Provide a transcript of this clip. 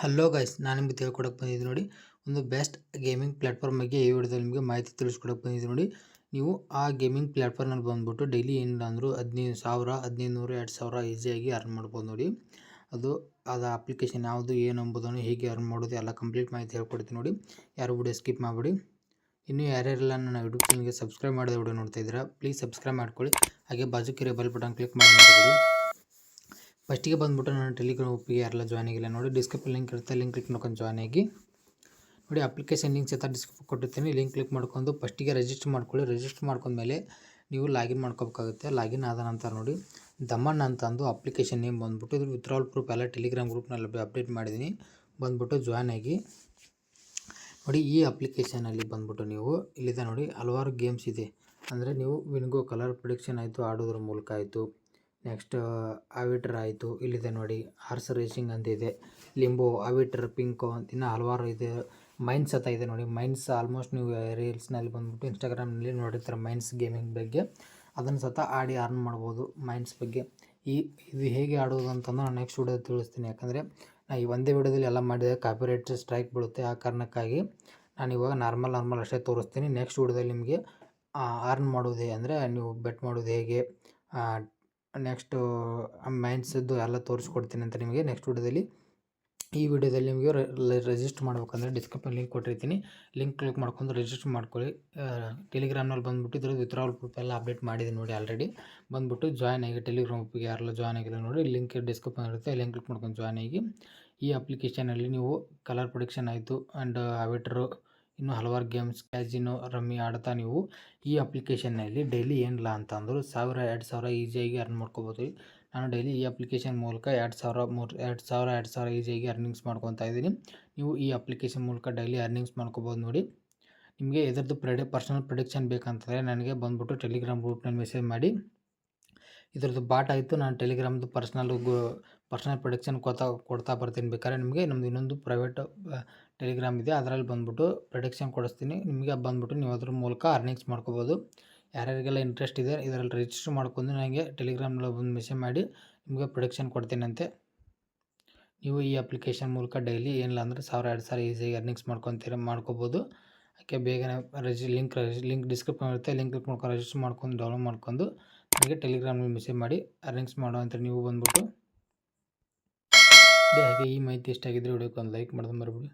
Hello guys ನಾನು ನಿಮಗೆ ತಿಳ್ಕೊಡಕ್ಕೆ ಬಂದಿದ್ದೀನಿ ನೋಡಿ, ಒಂದು ಬೆಸ್ಟ್ ಗೇಮಿಂಗ್ ಪ್ಲ್ಯಾಟ್ಫಾರ್ಮ್ ಬಗ್ಗೆ ಈ ವಿಡಿಯೋದಲ್ಲಿ ನಿಮಗೆ ಮಾಹಿತಿ ತಿಳಿಸ್ಕೊಡಕ್ಕೆ ಬಂದಿದ್ದೀನಿ ನೋಡಿ. ನೀವು ಆ ಗೇಮಿಂಗ್ ಪ್ಲ್ಯಾಟ್ಫಾರ್ಮಲ್ಲಿ ಬಂದುಬಿಟ್ಟು ಡೈಲಿ ಏನಿಲ್ಲ ಅಂದರೂ ಹದಿನೈದು ಸಾವಿರ ಹದಿನೈದು ನೂರು ಎರಡು ಸಾವಿರ ಈಸಿಯಾಗಿ ಅರ್ನ್ ಮಾಡ್ಬೋದು ನೋಡಿ. ಅದು ಅದು ಅಪ್ಲಿಕೇಶನ್ ಯಾವುದು, ಏನು ಎಂಬುದನ್ನು ಹೇಗೆ ಅರ್ನ್ ಮಾಡೋದು ಎಲ್ಲ ಕಂಪ್ಲೀಟ್ ಮಾಹಿತಿ ಹೇಳ್ಕೊಡ್ತೀನಿ ನೋಡಿ. ಯಾರು ವಿಡಿಯೋ ಸ್ಕಿಪ್ ಮಾಡಿಬಿಡಿ. ಇನ್ನೂ ಯಾರ್ಯಾರೆಲ್ಲ ನನ್ನ ಯೂಟ್ಯೂಬ್ ಚಾನಲ್ಗೆ ಸಬ್ಸ್ಕ್ರೈಬ್ ಮಾಡಿದ ವಿಡಿಯೋ ನೋಡ್ತಾ ಇದ್ದೀರಾ ಪ್ಲೀಸ್ ಸಬ್ಸ್ಕ್ರೈಬ್ ಮಾಡ್ಕೊಳ್ಳಿ. ಹಾಗೆ ಬಾಜುಕಿರೋ ಬೆಲ್ ಬಟನ್ ಕ್ಲಿಕ್ ಮಾಡಿ ಫಸ್ಟಿಗೆ ಬಂದುಬಿಟ್ಟು ನಾನು ಟೆಲಿಗ್ರಾಮ್ ಒಪ್ಪಿಗೆ ಯಾರೆಲ್ಲ ಜಾಯ್ನ್ ಆಗಿಲ್ಲ, ನೋಡಿ ಡಿಸ್ಕ್ರಿಪ್ಷನ್ ಲಿಂಕ್ ಇರುತ್ತೆ ಲಿಂಕ್ ಕ್ಲಿಕ್ ಮಾಡ್ಕೊಂಡು ಜಾಯ್ನ್ ಆಗಿ. ನೋಡಿ ಅಪ್ಲಿಕೇಶನ್ ಲಿಂಕ್ ಸಹ ಡಿಸ್ಕ್ರಿಪ್ ಕೊಟ್ಟಿರ್ತೀನಿ ಲಿಂಕ್ ಕ್ಲಿಕ್ ಮಾಡ್ಕೊಂಡು ಫಸ್ಟಿಗೆ ರಿಜಿಸ್ಟರ್ ಮಾಡ್ಕೊಳ್ಳಿ ರಿಜಿಸ್ಟರ್ ಮಾಡ್ಕೊಂಡ್ಮೇಲೆ ನೀವು ಲಾಗಿನ್ ಮಾಡ್ಕೋಬೇಕಾಗುತ್ತೆ. ಲಾಗಿನ್ ಆದ ನಂತರ ನೋಡಿ, ದಮನ್ ಅಂತಂದು ಅಪ್ಲಿಕೇಶನ್ ನೇಮ್ ಬಂದುಬಿಟ್ಟು, ಇದು ವಿತ್ಡ್ರಾಲ್ ಪ್ರೂಫ್ ಎಲ್ಲ ಟೆಲಿಗ್ರಾಮ್ ಗ್ರೂಪ್ನಲ್ಲಿ ಅಪ್ಡೇಟ್ ಮಾಡಿದ್ದೀನಿ, ಬಂದುಬಿಟ್ಟು ಜಾಯ್ನ್ ಆಗಿ. ನೋಡಿ ಈ ಅಪ್ಲಿಕೇಶನಲ್ಲಿ ಬಂದುಬಿಟ್ಟು ನೀವು, ಇಲ್ಲಿದೆ ನೋಡಿ ಹಲವಾರು ಗೇಮ್ಸ್ ಇದೆ. ಅಂದರೆ ನೀವು ವಿನ್ಗೋ ಕಲರ್ ಪ್ರೊಡಿಕ್ಷನ್ ಆಯಿತು, ಆಡೋದ್ರ ಮೂಲಕ ಆಯಿತು. ನೆಕ್ಸ್ಟ್ ಆವಿಟ್ರ್ ಆಯಿತು. ಇಲ್ಲಿದೆ ನೋಡಿ ಹಾರ್ಸ್ ರೇಸಿಂಗ್ ಅಂತ ಇದೆ ಲಿಂಬೋ ಆವಿಟ್ರ್ ಪಿಂಕೋ ಅಂತ ಇನ್ನೂ ಹಲವಾರು ಇದೆ. ಮೈನ್ಸ್ ಅಂತ ಇದೆ ನೋಡಿ. ಮೈನ್ಸ್ ಆಲ್ಮೋಸ್ಟ್ ನೀವು ರೀಲ್ಸ್ನಲ್ಲಿ ಬಂದುಬಿಟ್ಟು ಇನ್ಸ್ಟಾಗ್ರಾಮ್ನಲ್ಲಿ ನೋಡಿರ್ತಾರೆ ಮೈನ್ಸ್ ಗೇಮಿಂಗ್ ಬಗ್ಗೆ. ಅದನ್ನು ಸತ ಆಡಿ ಅರ್ನ್ ಮಾಡ್ಬೋದು ಮೈನ್ಸ್ ಬಗ್ಗೆ. ಈ, ಇದು ಹೇಗೆ ಆಡೋದು ಅಂತಂದು ನಾನು ನೆಕ್ಸ್ಟ್ ವಿಡಿಯೋ ತಿಳಿಸ್ತೀನಿ. ಯಾಕಂದರೆ ನಾನು ಈ ಒಂದೇ ವಿಡಿಯೋದಲ್ಲಿ ಎಲ್ಲ ಮಾಡಿದರೆ ಕಾಪಿರೈಟ್ ಸ್ಟ್ರೈಕ್ ಬೀಳುತ್ತೆ. ಆ ಕಾರಣಕ್ಕಾಗಿ ನಾನು ಇವಾಗ ನಾರ್ಮಲ್ ನಾರ್ಮಲ್ ಅಷ್ಟೇ ತೋರಿಸ್ತೀನಿ. ನೆಕ್ಸ್ಟ್ ವಿಡಿಯೋದಲ್ಲಿ ನಿಮಗೆ ಅರ್ನ್ ಮಾಡೋದು ಅಂದರೆ ನೀವು ಬೆಟ್ ಮಾಡೋದು ಹೇಗೆ ನೆಕ್ಸ್ಟು ಮೈನ್ಸದ್ದು ಎಲ್ಲ ತೋರಿಸ್ಕೊಡ್ತೀನಿ ಅಂತ ನಿಮಗೆ ನೆಕ್ಸ್ಟ್ ವಿಡಿಯೋದಲ್ಲಿ. ಈ ವಿಡಿಯೋದಲ್ಲಿ ನಿಮಗೆ ರಿಜಿಸ್ಟರ್ ಮಾಡ್ಬೇಕಂದ್ರೆ ಡಿಸ್ಕ್ರಿಪ್ಷನ್ ಲಿಂಕ್ ಕೊಟ್ಟಿರ್ತೀನಿ. ಲಿಂಕ್ ಕ್ಲಿಕ್ ಮಾಡ್ಕೊಂಡು ರಿಜಿಸ್ಟರ್ ಮಾಡ್ಕೊಳ್ಳಿ. ಟೆಲಿಗ್ರಾಮ್ನಲ್ಲಿ ಬಂದುಬಿಟ್ಟು ಇದ್ರದ್ದು ವಿತ್ರಾವಲ್ ಪ್ರೂಫ್ ಎಲ್ಲ ಅಪ್ಡೇಟ್ ಮಾಡಿದ್ದೀನಿ ನೋಡಿ ಆಲ್ರೆಡಿ ಬಂದುಬಿಟ್ಟು ಜಾಯ್ನ್ ಆಗಿ ಟೆಲಿಗ್ರಾಮ್ ಗ್ರೂಪಿಗೆ ಯಾರೆಲ್ಲ ಜಾಯ್ನ್ ಆಗಿಲ್ಲ ನೋಡಿ ಲಿಂಕ್ ಡಿಸ್ಕ್ರಿಪ್ಷನ್ ಇರುತ್ತೆ. ಲಿಂಕ್ ಕ್ಲಿಕ್ ಮಾಡ್ಕೊಂಡು ಜಾಯ್ನ್ ಆಗಿ ಈ ಅಪ್ಲಿಕೇಶನಲ್ಲಿ ನೀವು ಕಲರ್ ಪ್ರೊಡಿಕ್ಷನ್ ಆಯಿತು ಆ್ಯಂಡ್ ಅವಿಟ್ರು ಇನ್ನೂ ಹಲವಾರು ಗೇಮ್ಸ್, ಕ್ಯಾಸಿನೋ, ರಮ್ಮಿ ಆಡ್ತಾ ನೀವು ಈ ಅಪ್ಲಿಕೇಶನ್ನಲ್ಲಿ ಡೈಲಿ ಏನಿಲ್ಲ ಅಂತಂದರೂ ಸಾವಿರ ಎರಡು ಸಾವಿರ ಈಸಿಯಾಗಿ ಅರ್ನ್ ಮಾಡ್ಕೋಬೋದು. ನಾನು ಡೈಲಿ ಈ ಅಪ್ಲಿಕೇಶನ್ ಮೂಲಕ ಎರಡು ಸಾವಿರ ಮೂರು, ಎರಡು ಸಾವಿರ ಎರಡು ಸಾವಿರ ಈಸಿಯಾಗಿ ಅರ್ನಿಂಗ್ಸ್ ಮಾಡ್ಕೊತಾ ಇದ್ದೀನಿ. ನೀವು ಈ ಅಪ್ಲಿಕೇಶನ್ ಮೂಲಕ ಡೈಲಿ ಅರ್ನಿಂಗ್ಸ್ ಮಾಡ್ಕೋಬೋದು ನೋಡಿ. ನಿಮಗೆ ಇದರದ್ದು ಪ್ರೆಡೆ, ಪರ್ಸನಲ್ ಪ್ರೊಡಿಕ್ಷನ್ ಬೇಕಂತಂದರೆ ನನಗೆ ಬಂದುಬಿಟ್ಟು ಟೆಲಿಗ್ರಾಮ್ ಗ್ರೂಪ್ನಲ್ಲಿ ಮೆಸೇಜ್ ಮಾಡಿ. ಇದರದ್ದು ಬಾಟ್ ಆಯಿತು, ನಾನು ಟೆಲಿಗ್ರಾಮ್ದು ಪರ್ಸ್ನಲ್ ಪರ್ಸ್ನಲ್ ಪ್ರೊಡಕ್ಷನ್ ಕೊತಾ ಕೊಡ್ತಾ ಬರ್ತೀನಿ. ಬೇಕಾದ್ರೆ ನಿಮಗೆ ನಮ್ಮದು ಇನ್ನೊಂದು ಪ್ರೈವೇಟ್ ಟೆಲಿಗ್ರಾಮ್ ಇದೆ. ಅದರಲ್ಲಿ ಬಂದುಬಿಟ್ಟು ಪ್ರೊಡಕ್ಷನ್ ಕೊಡಿಸ್ತೀನಿ. ನಿಮಗೆ ಬಂದುಬಿಟ್ಟು ನೀವು ಅದ್ರ ಮೂಲಕ ಅರ್ನಿಂಗ್ಸ್ ಮಾಡ್ಕೋಬೋದು. ಯಾರ್ಯಾರಿಗೆಲ್ಲ ಇಂಟ್ರೆಸ್ಟ್ ಇದೆ, ಇದರಲ್ಲಿ ರಿಜಿಸ್ಟರ್ ಮಾಡ್ಕೊಂಡು ನನಗೆ ಟೆಲಿಗ್ರಾಮ್ನಲ್ಲಿ ಬಂದು ಮೆಸೇಜ್ ಮಾಡಿ ನಿಮಗೆ ಪ್ರೊಡಕ್ಷನ್ ಕೊಡ್ತೀನಂತೆ. ನೀವು ಈ ಅಪ್ಲಿಕೇಶನ್ ಮೂಲಕ ಡೈಲಿ ಏನಿಲ್ಲ ಅಂದರೆ ಸಾವಿರ, ಎರಡು ಸಾವಿರ ಈಸಿಯಾಗಿ ಅರ್ನಿಂಗ್ಸ್ ಮಾಡ್ಕೊತೀರ, ಮಾಡ್ಕೋಬೋದು. ಅದಕ್ಕೆ ಬೇಗನೆ ರಿಜಿ ಲಿಂಕ್ ಲಿಂಕ್ ಡಿಸ್ಕ್ರಿಪ್ಷನ್ ಇರುತ್ತೆ. ಲಿಂಕ್ ಕ್ಲಿಕ್ ಮಾಡ್ಕೊಂಡು ರಿಜಿಸ್ಟರ್ ಮಾಡ್ಕೊಂಡು ಡೌನ್ಲೋಡ್ ಮಾಡ್ಕೊಂಡು ನನಗೆ ಟೆಲಿಗ್ರಾಮ್ನಲ್ಲಿ ಮೆಸೇಜ್ ಮಾಡಿ ಅರ್ನಿಂಗ್ಸ್ ಮಾಡುವಂಥ ನೀವು ಬಂದುಬಿಟ್ಟು ಹಾಗೆ ಈ ಮಾಹಿತಿ ಇಷ್ಟ ಆಗಿದ್ದರೆ ವಿಡಿಯೋಕ್ಕೆ ಒಂದು ಲೈಕ್ ಮಾಡೋದು ಮರಿಬಿಡಿ.